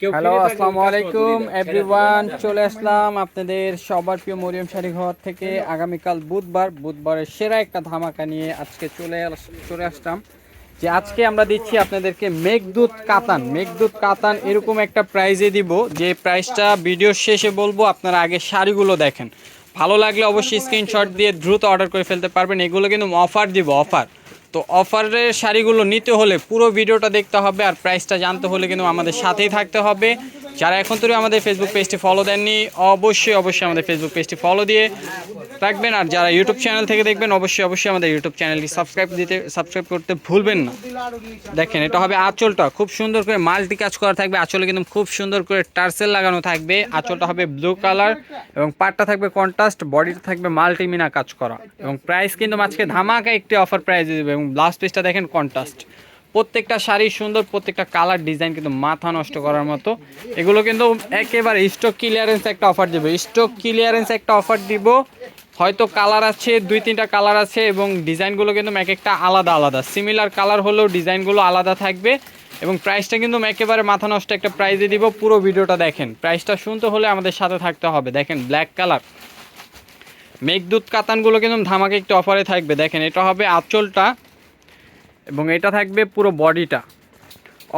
Hello আসসালামু আলাইকুম everyone চলে আসলাম আপনাদের সবার প্রিয় মরিয়ম শাড়ি ঘর থেকে। আগামীকাল বুধবার বুধবারের সেরা একটা ধামাকা নিয়ে আজকে চলে চলে আসলাম। যে আজকে আমরা দিচ্ছি আপনাদেরকে মেঘদূত কাতান। মেঘদূত কাতান এরকম একটা প্রাইজে দিব যে প্রাইসটা ভিডিওর শেষে বলব আপনারা আগে শাড়িগুলো দেখেন। ভালো লাগলে অবশ্যই স্ক্রিনশট দিয়ে দ্রুত অর্ডার করে ফেলতে পারবেন। এগুলো কিন্তু অফার দিব অফার তো অফারের শাড়িগুলো নিতে হলে পুরো ভিডিওটা দেখতে হবে আর প্রাইসটা জানতে হলে কিন্তু আমাদের সাথেই থাকতে হবে। যারা এখন তৈরি আমাদের ফেসবুক পেজটি ফলো দেননি, অবশ্যই অবশ্যই আমাদের ফেসবুক পেজটি ফলো দিয়ে রাখবেন। আর যারা ইউটিউব চ্যানেল থেকে দেখবেন, অবশ্যই অবশ্যই আমাদের ইউটিউব চ্যানেলটি সাবস্ক্রাইব দিতে সাবস্ক্রাইব করতে ভুলবেন না। দেখেন, এটা হবে আঁচলটা। খুব সুন্দর করে মাল্টি কাজ করা থাকবে। আঁচলে কিন্তু খুব সুন্দর করে টার্সেল লাগানো থাকবে। আঁচলটা হবে ব্লু কালার এবং পাটটা থাকবে কন্ট্রাস্ট বডিটা থাকবে মাল্টিমিনা কাজ করা। এবং প্রাইস কিন্তু আজকে ধামাকা একটি অফার প্রাইস দেবে। এবং ব্লাউজ পিসটা দেখেন কন্ট্রাস্ট প্রত্যেকটা শাড়ি সুন্দর, প্রত্যেকটা কালার ডিজাইন কিন্তু মাথা নষ্ট করার মতো। এগুলো কিন্তু একেবারে স্টক ক্লিয়ারেন্স একটা অফার দেবে। স্টক ক্লিয়ারেন্স একটা অফার দিব। হয়তো কালার আছে, দুই তিনটা কালার আছে এবং ডিজাইনগুলো কিন্তু এক একটা আলাদা আলাদা। সিমিলার কালার হলেও ডিজাইনগুলো আলাদা থাকবে এবং প্রাইসটা কিন্তু একেবারে মাথা নষ্ট একটা প্রাইজে দিব। পুরো ভিডিওটা দেখেন। প্রাইসটা শুনতে হলে আমাদের সাথে থাকতে হবে। দেখেন ব্ল্যাক কালার মেঘদূত কাতানগুলো কিন্তু ধামাকে একটু অফারে থাকবে। দেখেন, এটা হবে আঁচলটা। এবং এটা থাকবে পুরো বডিটা।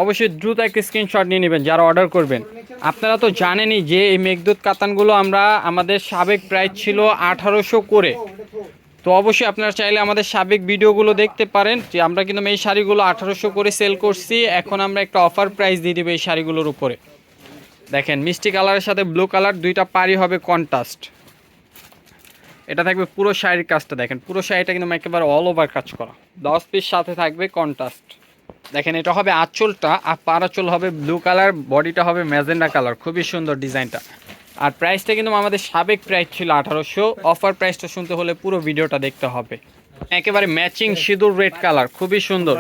অবশ্যই দ্রুত একটা স্ক্রিনশট নিয়ে নেবেন, যারা অর্ডার করবেন। আপনারা তো জানেনই যে এই মেঘদূত কাতানগুলো আমরা আমাদের সাবেক প্রাইস ছিল আঠারোশো করে। তো অবশ্যই আপনারা চাইলে আমাদের সাবেক ভিডিওগুলো দেখতে পারেন যে আমরা কিন্তু এই শাড়িগুলো আঠারোশো করে সেল করছি। এখন আমরা একটা অফার প্রাইস দিয়ে দেবো এই শাড়িগুলোর উপরে। দেখেন, মিষ্টি কালারের সাথে ব্লু কালার দুইটা পারি হবে কন্ট্রাস্ট এটা থাকবে পুরো শাড়ির কাজটা দেখেন, পুরো শাড়িটা কিন্তু একেবারে অল ওভার কাজ করা। দশ পিস সাথে থাকবে কন্ট্রাস্ট দেখেন, এটা হবে আঁচলটা আর পার আঁচল হবে ব্লু কালার বডিটা হবে ম্যাজেন্ডা কালার খুবই সুন্দর ডিজাইনটা। আর প্রাইসটা কিন্তু আমাদের সাবেক প্রাইস ছিল আঠারোশো অফার প্রাইসটা শুনতে হলে পুরো ভিডিওটা দেখতে হবে। একেবারে ম্যাচিং সিঁদুর রেড কালার খুবই সুন্দর।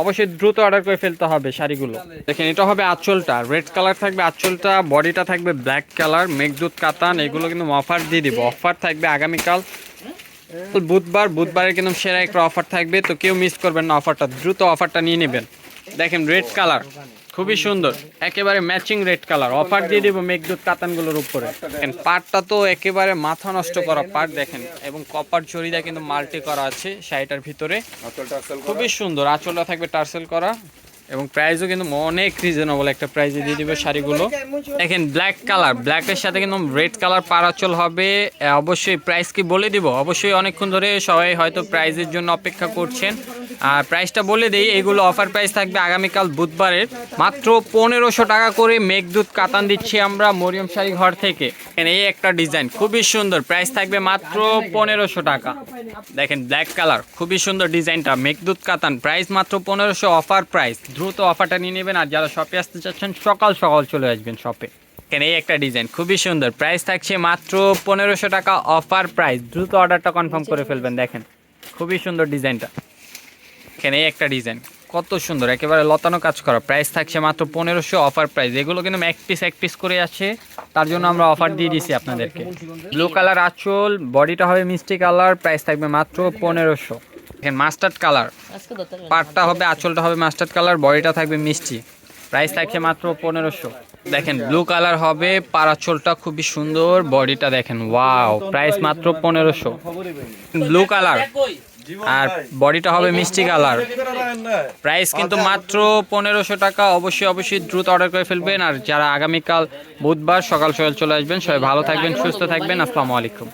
অবশ্যই দ্রুত অর্ডার করে ফেলতে হবে শাড়িগুলো। দেখেন, এটা হবে আঁচলটা। রেড কালার থাকবে আঁচলটা বডিটা থাকবে ব্ল্যাক কালার মেঘদুত, কাতান, এগুলো কিন্তু অফার দিয়ে দিব। অফার থাকবে আগামীকাল। বুধবার, বুধবারের কিন্তু সেরা একটা অফার থাকবে। তো কেউ মিস করবেন না অফারটা দ্রুত অফারটা নিয়ে নেবেন। দেখেন রেড কালার খুবই সুন্দর। একেবারে ম্যাচিং রেড কালার অফার দিয়ে দেবো মেঘদূত কাতানগুলোর উপরে। দেখেন পাটটা তো একেবারে মাথা নষ্ট করা পাট দেখেন। এবং কপার চরিদা কিন্তু মাল্টি করা আছে শাড়িটার ভিতরে। খুবই সুন্দর। আঁচলটা থাকবে টার্সেল করা। এবং প্রাইসও কিন্তু অনেক রিজনেবল একটা প্রাইসে দিয়ে দিবে শাড়িগুলো। দেখেন ব্ল্যাক কালার ব্ল্যাকের সাথে কিন্তু রেড কালার পারাচল হবে। অবশ্যই প্রাইস কি বলে দিব? অবশ্যই অনেকক্ষণ ধরে সবাই হয়তো প্রাইজের জন্য অপেক্ষা করছেন। আর প্রাইসটা বলে দিই, এগুলো অফার প্রাইস থাকবে আগামীকাল বুধবারের। মাত্র পনেরোশো টাকা করে মেঘদূত কাতান দিচ্ছি আমরা মরিয়ম শাড়ি ঘর থেকে। এই একটা ডিজাইন খুবই সুন্দর। প্রাইস থাকবে মাত্র পনেরোশো টাকা। দেখেন ব্ল্যাক কালার খুবই সুন্দর ডিজাইনটা মেঘদূত কাতান। প্রাইস মাত্র পনেরোশো অফার প্রাইস দ্রুত অফারটা নিয়ে নেবেন আর যারা শপে আসতে চাচ্ছেন, সকাল সকাল চলে আসবেন শপে এখানে এই একটা ডিজাইন খুবই সুন্দর। প্রাইস থাকছে মাত্র পনেরোশো টাকা অফার প্রাইস দ্রুত অর্ডারটা কনফার্ম করে ফেলবেন, দেখেন। খুবই সুন্দর ডিজাইনটা এখানে এই একটা ডিজাইন কত সুন্দর, একেবারে লতানো কাজ করা। প্রাইস থাকছে মাত্র পনেরোশো অফার প্রাইস এগুলো কিন্তু এক পিস এক পিস করে আছে তার জন্য আমরা অফার দিয়ে দিছি আপনাদেরকে। ব্লু কালার আঁচল বডিটা হবে মিষ্টি কালার প্রাইস থাকবে মাত্র পনেরোশো। এখানে মাস্টার্ড কালার পাটটা হবে আঁচলটা হবে মাস্টার্ড কালার বডিটা থাকবে মিষ্টি। প্রাইস থাকছে মাত্র পনেরোশো। দেখেন ব্লু কালার হবে পারাচলটা খুবই সুন্দর বডিটা দেখেন ওয়াও প্রাইস মাত্র পনেরোশো। ব্লু কালার আর বডিটা হবে মিষ্টি কালার প্রাইস কিন্তু মাত্র পনেরোশো টাকা অবশ্যই অবশ্যই দ্রুত অর্ডার করে ফেলবেন। আর যারা আগামীকাল বুধবার সকাল সকাল চলে আসবেন সবাই ভালো থাকবেন সুস্থ থাকবেন। আসসালামু আলাইকুম।